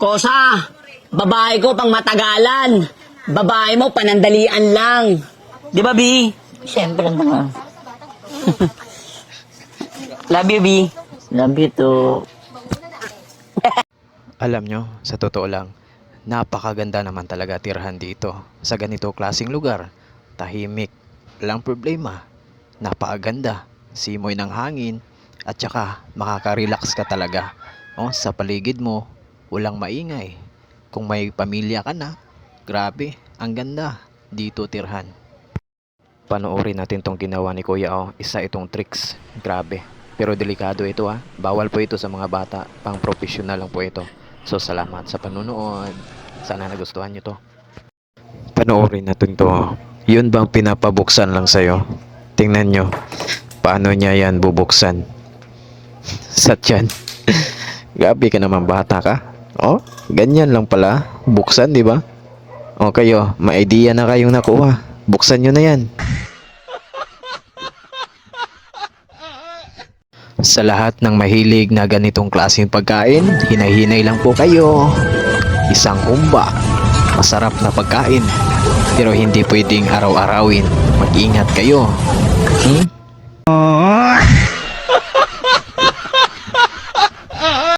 Kosa, babae ko pang matagalan. Babae mo panandalian lang. Di ba, Bi? Siyempre naman. Love you, Bi. Love you too. Alam nyo, sa totoo lang, napakaganda naman talaga tirhan dito sa ganito klasing lugar. Tahimik, walang problema, napakaganda, simoy ng hangin, at saka makaka-relax ka talaga. Oh, sa paligid mo, walang maingay. Kung may pamilya ka na, grabe, ang ganda dito tirhan. Panoorin natin tong ginawa ni Kuya oh, isa itong tricks. Grabe. Pero delikado ito ha. Bawal po ito sa mga bata. Pang professional lang po ito. So salamat sa panunood. Sana nagustuhan nyo to. Panoorin natin to. Yun bang pinapabuksan lang sa'yo? Tingnan nyo. Paano niya yan bubuksan? Sa tiyan. Gabi ka naman bata ka. Oh, ganyan lang pala. Buksan, di ba? O kayo, may idea na kayong nakuha. Buksan nyo na yan. Sa lahat ng mahilig na ganitong klaseng pagkain, hinay-hinay lang po kayo. Isang humba, masarap na pagkain, pero hindi pwedeng araw-arawin. Mag-ingat kayo. Hmm?